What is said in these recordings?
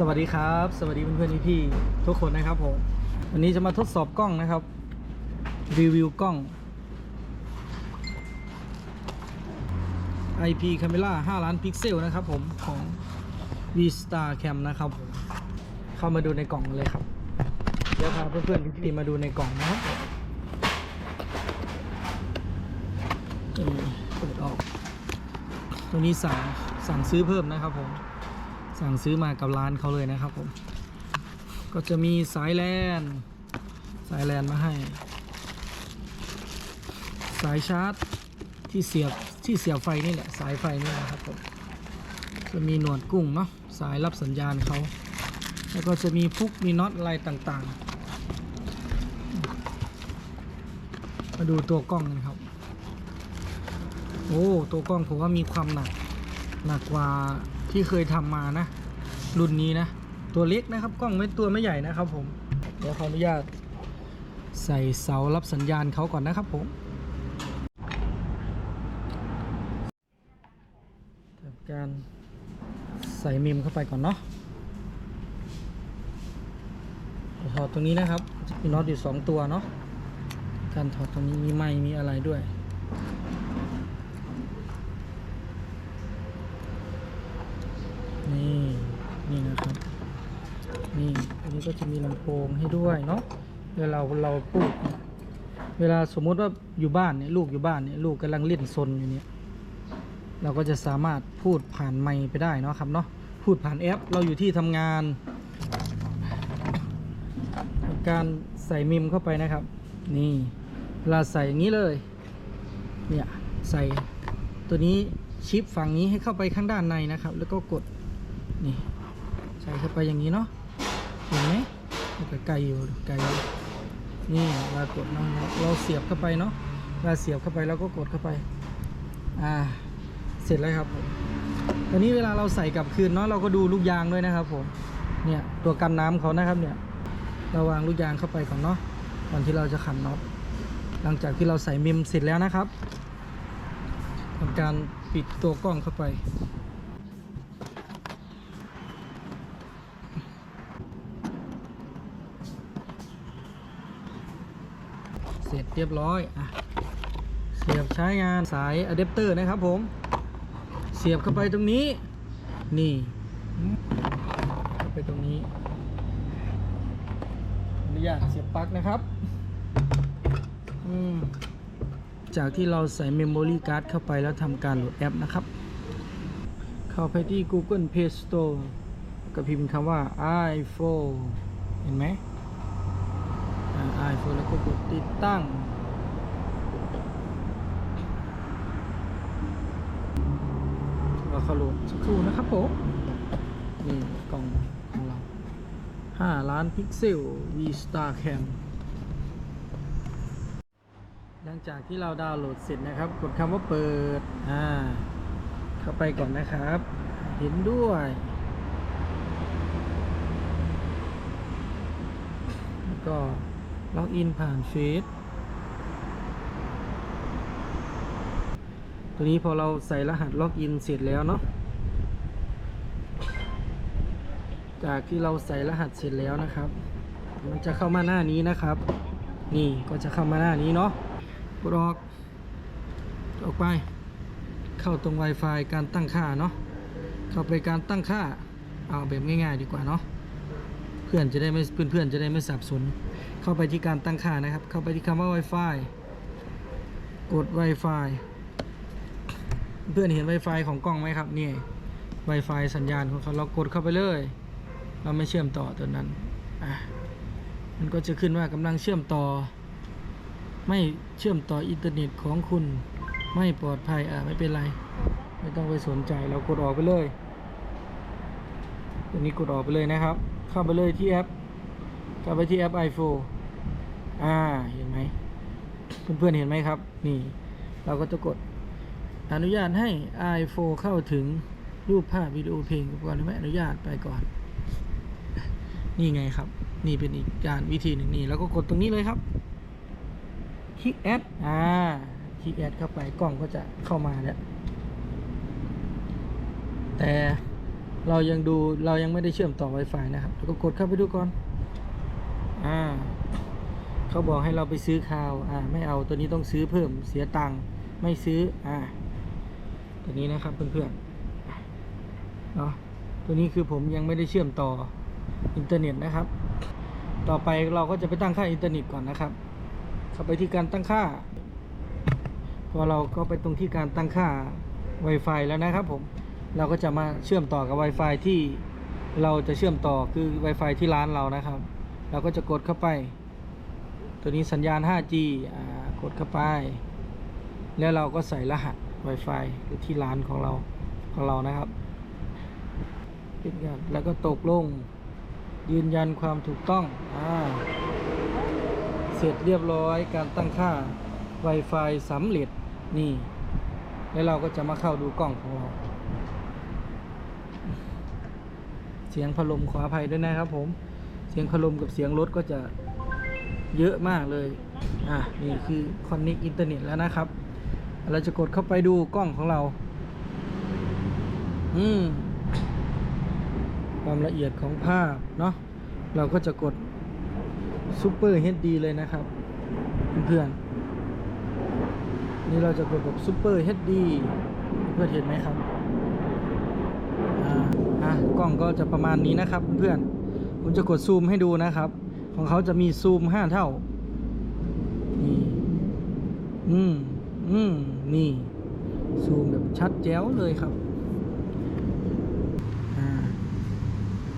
สวัสดีครับ สวัสดีเพื่อนๆพี่ๆทุกคนนะครับผมวันนี้จะมาทดสอบกล้องนะครับ รีวิวกล้อง IP Camera 5 ล้านพิกเซลนะครับผมของ V Star Cam นะครับผมเข้ามาดูในกล่องเลยครับ เดี๋ยวพาเพื่อนๆพี่ๆมาดูในกล่องนะครับเปิดออก ตัวนี้สั่งสั่งซื้อเพิ่มนะครับผม สั่งซื้อมากับร้านเขาเลยนะครับผม ก็จะมีสายแลนสายแลนมาให้ สายชาร์จที่เสียบที่เสียบไฟนี่แหละ สายไฟนี่แหละครับผมจะมีหนวดกุ้งเนาะสายรับสัญญาณเขา แล้วก็จะมีพุกมีน็อตอะไรต่างๆ มาดูตัวกล้องกันครับ โอ้ ตัวกล้องผมว่ามีความหนัก หนักกว่า ที่เคยทำมานะ รุ่นนี้นะ ตัวเล็กนะครับกล้องไม่ตัวไม่ใหญ่นะครับผมเดี๋ยวขออนุญาตใส่เสารับสัญญาณเขาก่อนนะครับผมทำการใส่มิมเข้าไปก่อนเนาะถอดตรงนี้นะครับมีน็อตอยู่สองตัวเนาะการถอดตรงนี้มีไม้มีอะไรด้วย นี่นี่นะครับ นี้ก็จะมีลำโพงให้ด้วยเนาะเวลาเราพูดเวลาสมมุติว่าอยู่บ้านเนี่ยลูกอยู่บ้านเนี่ยลูกกำลังเล่นซนอยู่เนี่ยเราก็จะสามารถพูดผ่านไมค์ไปได้เนาะครับเนาะพูดผ่านแอป เราอยู่ที่ทำงาน การใส่มิมเข้าไปนะครับ นี่เวลาใส่อย่างนี้เลยเนี่ยใส่ตัวนี้ชิปฝั่งนี้ให้เข้าไปข้างด้านในนะครับ แล้วก็กดนี่ใส่เข้าไปอย่างนี้เนาะ เห็นไหมมันก็ไกลอยู่ไกลนี่เวลากดเนาเราเสียบเข้าไปเนาะเวลาเสียบเข้าไปเราก็กดเข้าไปอ่าเสร็จแล้วครับผมตอนนี้เวลาเราใส่กลับคืนเนาะเราก็ดูลูกยางด้วยนะครับผมเนี่ยตัวกันน้ำเขานะครับเนี่ยเราวางลูกยางเข้าไปก่อนเนาะก่อนที่เราจะขันน็อตหลังจากที่เราใส่มิมเสร็จแล้วนะครับทำการปิดตัวกล้องเข้าไป เสร็จเรียบร้อยอะเสียบใช้งานสายอะแดปเตอร์นะครับผม เสียบเข้าไปตรงนี้ นี่เข้าไปตรงนี้อนุญาตเสียบปลั๊กนะครับอืมจากที่เราใส่เมมโมรี่การ์ดเข้าไปแล้วทำการโหลดแอปนะครับ เข้าไปที่ Google Play Store ก็พิมพ์คำว่า iPhone เห็นไหม ก็กดติดตั้ง เราข้าโหลดสักครู่นะครับผมนี่กล่องของเรา5ล้านพิกเซล V Star Cam หลังจากที่เราดาวน์โหลดเสร็จนะครับ กดคำว่าเปิด อ่า เข้าไปก่อนนะครับ เห็นด้วยก็ ล็อกอินผ่านเฟซตัวนี้พอเราใส่รหัสล็อกอินเสร็จแล้วเนาะ จากที่เราใส่รหัสเสร็จแล้วนะครับ มันจะเข้ามาหน้านี้นะครับ นี่ก็จะเข้ามาหน้านี้เนาะกดออกออกไป เข้าตรง Wi-Fi การตั้งค่าเนาะ เข้าไปการตั้งค่า เอาแบบง่ายๆดีกว่าเนาะ เพื่อนจะได้ไม่เพื่อนๆจะได้ไม่สับสน เข้าไปที่การตั้งค่านะครับ เข้าไปที่คำว่า Wi-Fi กด Wi-Fi เพื่อนเห็น Wi-Fi ของกล้องไหมครับนี่ Wi-Fi สัญญาณของเขาเรากดเข้าไปเลย เราไม่เชื่อมต่อตัวนั้นอะมันก็จะขึ้นว่ากำลังเชื่อมต่อ ไม่เชื่อมต่ออินเทอร์เน็ตของคุณไม่ปลอดภัยอะไม่เป็นไร ไม่ต้องไปสนใจเรากดออกไปเลยตัวนี้กดออกไปเลยนะครับ เข้าไปเลยที่แอป เข้าไปที่แอป iPhone อ่า เห็นไหม เพื่อนๆเห็นไหมครับ นี่ เราก็จะกด อนุญาตให้ iPhone เข้าถึงรูปภาพวิดีโอเพลงก่อนหรือไม่อนุญาตไปก่อน นี่ไงครับ นี่เป็นอีกการวิธีหนึ่งนี่ แล้วก็กดตรงนี้เลยครับ คลิกแอด อ่า คลิกแอดเข้าไป กล้องก็จะเข้ามาแล้ว แต่ เรายังดูเรายังไม่ได้เชื่อมต่อ Wi-Fi นะครับแล้วก็กดเข้าไปดูก่อน อ่าเขาบอกให้เราไปซื้อคาวอ่าไม่เอาตัวนี้ต้องซื้อเพิ่มเสียตังค์ไม่ซื้ออ่าตัวนี้นะครับเพื่อนๆเนาะตัวนี้คือผมยังไม่ได้เชื่อมต่ออินเทอร์เน็ตนะครับ ต่อไปเราก็จะไปตั้งค่าอินเทอร์เน็ตก่อนนะครับ เข้าไปที่การตั้งค่า พอเราก็ไปตรงที่การตั้งค่า Wi-Fi แล้วนะครับผม เราก็จะมาเชื่อมต่อกับ Wi-Fi ที่เราจะเชื่อมต่อคือ Wi-Fi ที่ร้านเรานะครับ เราก็จะกดเข้าไป ตัวนี้สัญญาณ 5G กดเข้าไป แล้วเราก็ใส่รหัส Wi-Fi หรือที่ร้านของเราของเรานะครับป็นกันแล้วก็ตกลงยืนยันความถูกต้องอเสร็จเรียบร้อยการตั้งค่า Wi-Fi สำเร็จนี่ แล้วเราก็จะมาเข้าดูกล้องของเรา เสียงพัดลมขออภัยด้วยนะครับผม เสียงพัดลมกับเสียงรถก็จะเยอะมากเลย อะนี่คือคอนเน c กอินเทอร์เน็ตแล้วนะครับ เราจะกดเข้าไปดูกล้องของเรา อืม ความละเอียดของภาพเนาะ เราก็จะกด Super HD เฮดดีเลยนะครับ เพื่อนๆ นี่เราจะกดแบบ Super HD เพื่อนเห็นไหมครับ อะกล้องก็จะประมาณนี้นะครับเพื่อนๆผมจะกดซูมให้ดูนะครับ ของเขาจะมีซูมห้าเท่านี่อืมอืมนี่ซูมแบบชัดแจ๋วเลยครับอ่า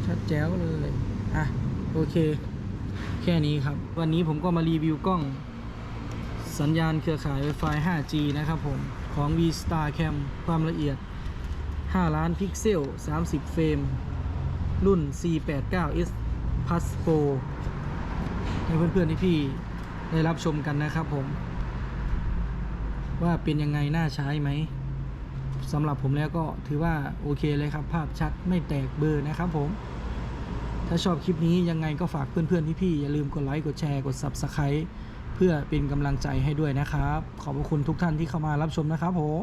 ชัดแจ๋วเลยอะโอเค แค่นี้ครับ วันนี้ผมก็มารีวิวกล้อง สัญญาณเครือข่าย Wi-Fi 5G นะครับผมของ V Star Cam ความละเอียด 5 ล้านพิกเซล 30 เฟรม รุ่น C89S Plus Pro ให้เพื่อนๆที่พี่ได้รับชมกันนะครับผม ว่าเป็นยังไงน่าใช้ไหมสำหรับผมแล้วก็ถือว่าโอเคเลยครับ ภาพชัดไม่แตกเบอร์นะครับผม ถ้าชอบคลิปนี้ยังไงก็ฝากเพื่อนๆพี่ๆอย่าลืมกดไลค์กดแชร์กด Subscribe เพื่อเป็นกำลังใจให้ด้วยนะครับ ขอบพระคุณทุกท่านที่เข้ามารับชมนะครับผม